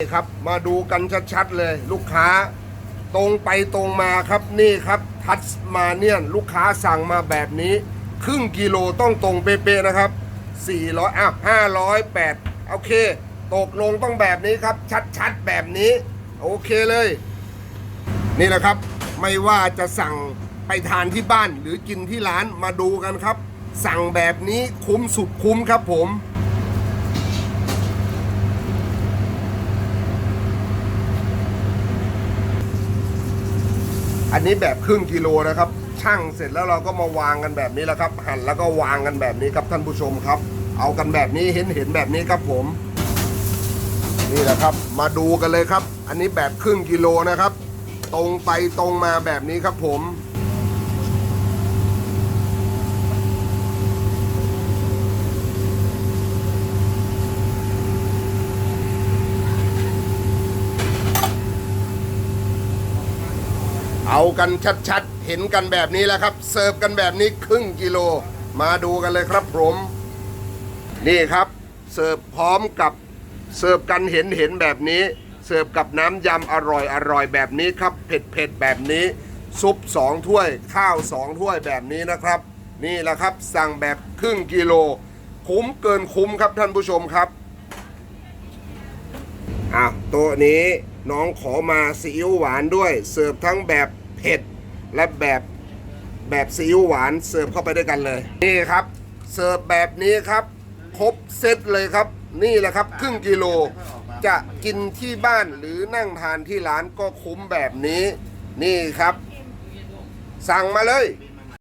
นี่ครับมาดูกันชัดๆเลยลูกค้า ตรงไปตรงมาครับนี่ครับทัชมาเนียนลูกค้าสั่งมาแบบนี้ ครึ่งกิโลต้องตรงเป๊ะๆนะครับ 400อ้าว508 โอเค ตกลงต้องแบบนี้ครับ ชัดๆแบบนี้ โอเคเลย นี่แหละครับ ไม่ว่าจะสั่งไปทานที่บ้านหรือกินที่ร้านมาดูกันครับ สั่งแบบนี้คุ้มสุดคุ้มครับผม อันนี้แบบครึ่งกิโลนะครับช่างเสร็จแล้วเราก็มาวางกันแบบนี้แล้วครับ หั่นแล้วก็วางกันแบบนี้ครับท่านผู้ชมครับ เอากันแบบนี้เห็นเห็นแบบนี้ครับผม นี่แหละครับ มาดูกันเลยครับ อันนี้แบบครึ่งกิโลนะครับ ตรงไปตรงมาแบบนี้ครับผม เอากันชัดๆ เห็นกันแบบนี้แหละครับ เสิร์ฟกันแบบนี้ครึ่งกิโล มาดูกันเลยครับผม นี่ครับ เสิร์ฟพร้อมกับเสิร์ฟกันเห็นเห็นแบบนี้ เสิร์ฟกับน้ำยำอร่อยอร่อยแบบนี้ครับ เผ็ดเผ็ดแบบนี้ ซุปสองถ้วย ข้าวสองถ้วยแบบนี้นะครับ นี่แหละครับ สั่งแบบครึ่งกิโล คุ้มเกินคุ้มครับท่านผู้ชมครับอะตัวนี้ น้องขอมาซีอิ๊วหวานด้วย เสิร์ฟทั้งแบบเผ็ดและแบบแบบซีอิ๊วหวานเสิร์ฟเข้าไปด้วยกันเลย นี่ครับ เสิร์ฟแบบนี้ครับ ครบเซตเลยครับ นี่แหละครับ ครึ่งกิโลจะกินที่บ้านหรือนั่งทานที่ร้านก็คุ้มแบบนี้ นี่ครับ สั่งมาเลย